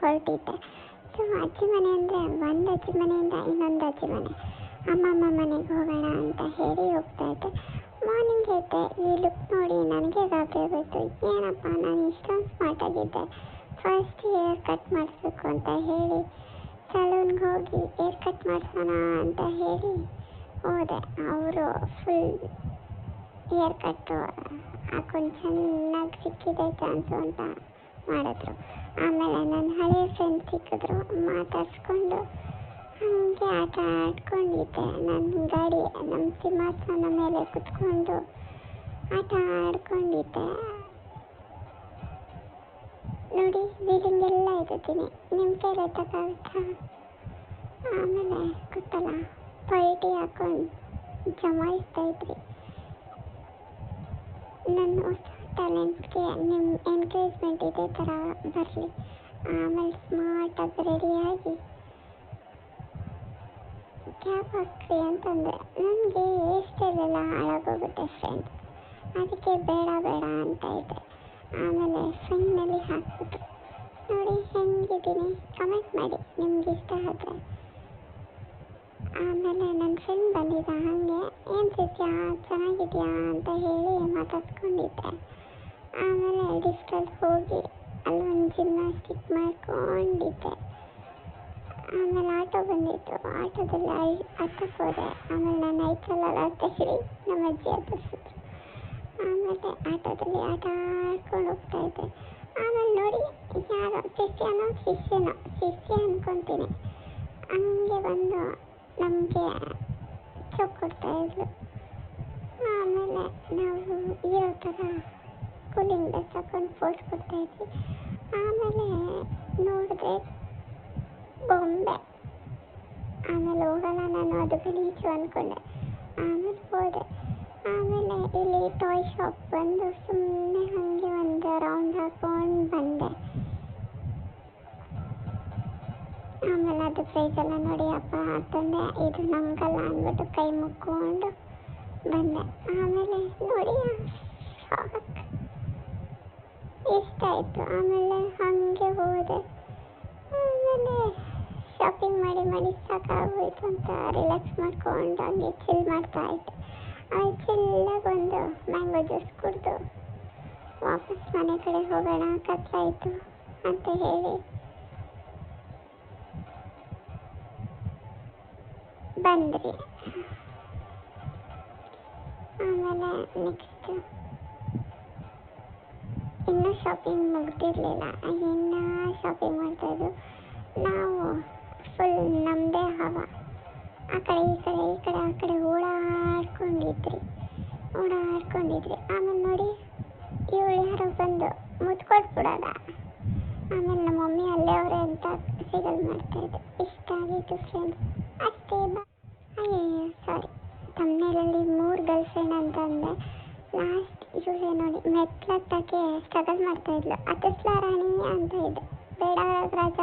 ಹೊರಟಿದ್ದೆ. So ಅಜ್ಜಿ ಮನೆ ಅಂದರೆ ಒಂದು ಅಜ್ಜಿ ಮನೆಯಿಂದ ಇನ್ನೊಂದು ಅಜ್ಜಿ ಮನೆ. ಅಮ್ಮಮ್ಮ ಮನೆಗೆ ಹೋಗೋಣ ಅಂತ ಹೇಳಿ ಹೋಗ್ತಾ ಇದ್ದೆ. ಮಾರ್ನಿಂಗ್ ಎದ್ದೆ. ಈ ಲುಕ್ ನೋಡಿ ನನಗೆ ಗಾಬರಿ ಆಗೋಯ್ತು ಏನಪ್ಪ, ನಾನು ಇಷ್ಟೊಂದು ಸ್ಮಾರ್ಟ್ ಆಗಿದ್ದೆ. ಫಸ್ಟ್ ಹೇರ್ ಕಟ್ ಮಾಡಿಸ್ಬೇಕು ಅಂತ ಹೇಳಿ ಸಲೂನ್ಗೆ ಹೋಗಿ ಹೇರ್ ಕಟ್ ಮಾಡಿಸೋಣ ಅಂತ ಹೇಳಿ ಹೋದೆ. ಅವರು ಫುಲ್ ಹೇರ್ ಕಟ್ಟು ಹಾಕೊಂಡು ಚೆನ್ನಾಗಿ ಸಿಕ್ಕಿದೆ ಚಾನ್ಸು ಅಂತ. ಮಾಡಿದ್ರು. ಆಮೇಲೆ ನನ್ನ ಹಳೆಯ ಫ್ರೆಂಡ್ ಸಿಕ್ಕಿದ್ರು, ಮಾತಾಡ್ಸ್ಕೊಂಡು ಹಾಗೆ ಆಟ ಆಡ್ಕೊಂಡಿದ್ದೆ. ನನ್ನ ಗಾಡಿ ನಮ್ಮ ಸಿಂಹಾಸನ ಮೇಲೆ ಕುತ್ಕೊಂಡು ಆಟ ಆಡ್ಕೊಂಡಿದ್ದೆ. ನೋಡಿ ವೀಲಿಂಗ್ ಎಲ್ಲ ಇದ್ದೀನಿ ನಿಮ್ಮ ಕೈಲಿ ಎತ್ತಕ್ಕಾಗುತ್ತಾ ಆಮೇಲೆ ಗೊತ್ತಲ್ಲ ಪಲ್ಟಿ ಹಾಕೊಂಡು ಜಮಾಯಿಸ್ತಾ ಇದ್ರಿ. ನನ್ನ ಹೊಸ ಟ್ಯಾಲೆಂಟ್ಗೆ ನಿಮ್ಮ ಎನ್ಕರೇಜ್ಮೆಂಟ್ ಇದೇ ಥರ ಬರಲಿ. ಆಮೇಲೆ ಸ್ಮಾರ್ಟಾಗಿ ರೆಡಿಯಾಗಿ ಕ್ಯಾಪ್ ಹಾಕ್ರಿ ಅಂತಂದರೆ ನನಗೆ ಹೇರ್ ಸ್ಟೈಲೆಲ್ಲ ಹಾಳಾಗೋಗುತ್ತೆ ಫ್ರೆಂಡ್ಸ್ ಅದಕ್ಕೆ ಬೇಡ ಬೇಡ ಅಂತ ಇದ್ದೆ ಆಮೇಲೆ ಫೈನಲಿ ಹಾಕ್ಬಿಟ್ರು ನೋಡಿ ಹೆಂಗಿದ್ದೀನಿ. ಕಮೆಂಟ್ ಮಾಡಿ ನಿಮ್ಗೆ ಇಷ್ಟ ಆದರೆ. ಆಮೇಲೆ ನನ್ನ ಫ್ರೆಂಡ್ ಬಂದಿದ್ದ ಹಾಗೆ, ಏನು ಸತ್ಯ, ಚೆನ್ನಾಗಿದೆಯಾ ಅಂತ ಹೇಳಿ ಮಾತಾಡ್ಸ್ಕೊಂಡಿದ್ದೆ ಆಮೇಲೆ ಲಿಫ್ಟಲ್ಲಿ ಹೋಗಿ ಅಲ್ಲೊಂದು ಜಿಮ್ನಾಸ್ಟಿಕ್ ಮಾಡ್ಕೊಂಡಿದ್ದೆ ಆಮೇಲೆ ಆಟೋ ಬಂದಿತ್ತು. ಆಟೋದಲ್ಲಿ ಹತ್ತಕ್ಕೆ ಹೋದೆ. ಆಮೇಲೆ ನಾನು ಐತಲ್ಲ ಅಂತ ಹೇಳಿ ನಮ್ಮ ಅಜ್ಜಿ ಹತ್ತಿಸಿದ್ರು ಆಮೇಲೆ ಆಟೋದಲ್ಲಿ ಆಟ ಆಡ್ಕೊಂಡು ಹೋಗ್ತಾ ಇದ್ದೆ. ಆಮೇಲೆ ನೋಡಿ, ಯಾರೋ ಶಿಷ್ಯನೋ ಶಿಷ್ಯನೋ, ಶಿಷ್ಯ ಅನ್ಕೊತೀನಿ. ಹಂಗೆ ಬಂದು ನಮಗೆ ಕೊಡ್ತಾ ಇದ್ಲು. ಆಮೇಲೆ ನಾವು ಇರೋ ಥರ ಕೂಲಿಂಗ್ ಡ್ರೆಸ್ ಹಾಕೊಂಡು ಪೋಸ್ ಕೊಡ್ತಾ ಇದ್ವಿ. ಆಮೇಲೆ ನೋಡಿದ್ರೆ ಬೊಂಬೆ. ಆಮೇಲೆ ಹೋಗಲ್ಲ ನಾನು, ಅದು ಗಲೀಜು ಅಂದ್ಕೊಂಡೆ ಆಮೇಲೆ ಹೋದೆ. ಆಮೇಲೆ ಇಲ್ಲಿ ಟಾಯ್ ಶಾಪ್ ಬಂದು ಸುಮ್ಮನೆ ಹಾಗೆ ಒಂದು ರೌಂಡ್ ಹಾಕೊಂಡು ಬಂದೆ. ಆಮೇಲೆ ಅದು ಪ್ರೈಸ್ ಎಲ್ಲ ನೋಡಿ, ಅಪ್ಪ ತಂದೆ, ಇದು ನಂಗಲ್ಲ ಅಂದ್ಬಿಟ್ಟು ಕೈ ಮುಕ್ಕೊಂಡು ಬಂದೆ. ಆಮೇಲೆ ನೋಡಿ ಶಾಕ್ ಇಷ್ಟ ಆಯಿತು ಆಮೇಲೆ ಹಾಗೆ ಹೋದೆ. ಆಮೇಲೆ ಶಾಪಿಂಗ್ ಮಾಡಿ ಮಾಡಿ ಸಾಕಾಗೋಯ್ತು ಅಂತ ರಿಲ್ಯಾಕ್ಸ್ ಮಾಡ್ಕೊಂಡು ಹಂಗೆ ಚಿಲ್ ಮಾಡ್ತಾ ಇದ್ದೆ. ಅಲ್ಲಿ ಚಿಲ್ಲಾಗಿ ಒಂದು ಮ್ಯಾಂಗೋ ಜ್ಯೂಸ್ ಕುಡಿದು ವಾಪಸ್ ಮನೆ ಕಡೆ ಹೋಗೋಣ ಕತ್ಲಾಯಿತು ಅಂತ ಹೇಳಿ. ಬಂದ್ರಿ ಆಮೇಲೆ ನೆಕ್ಸ್ಟ್ ಇನ್ನೂ ಶಾಪಿಂಗ್ ಮುಗ್ದಿರಲಿಲ್ಲ. ಇನ್ನು ಶಾಪಿಂಗ್ ಮಾಡ್ತಾಯಿದ್ರು. ನಾವು ಫುಲ್ ನಮ್ಮದೇ ಹವ. ಆ ಕಡೆ, ಈ ಕಡೆ ಈ ಕಡೆ, ಆ ಕಡೆ ಓಡಾಡ್ಕೊಂಡಿದ್ರಿ. ಓಡಾಡ್ಕೊಂಡಿದ್ರಿ. ಆಮೇಲೆ ನೋಡಿ ಇವಳು ಯಾರೋ ಬಂದು ಮುತ್ಕೊಟ್ಬಿಡೋದ? ಆಮೇಲೆ ನಮ್ಮ ಮಮ್ಮಿ ಅಲ್ಲೇ ಅವರೇ ಅಂತ ಸಿಗಲ್ ಮಾಡ್ತಾಯಿದ್ದೆ ಇಷ್ಟ ಆಗಿತ್ತು ಫ್ರೆಂಡ್ಸ್ ಅಷ್ಟೇ ಬಾ. ಅಯ್ಯಯ್ಯೋ ಸಾರಿ ತಮ್ಮನೇಲಲ್ಲಿ ಮೂರು ಗರ್ಲ್ ಫ್ರೆಂಡ್ ಅಂತ ಲಾಸ್ಟ್ ನೋಡಿ ಮೆಟ್ಲತ್ತಕ್ಕೆ ಸ್ಟ್ರಗಲ್ ಮಾಡ್ತಾ ಇದ್ಲು. ಹತ್ತಿಸ್ಲಾ ರಾಣಿ ಅಂತ ಇದ್ದೆ. ಬೇಡ ರಾಜ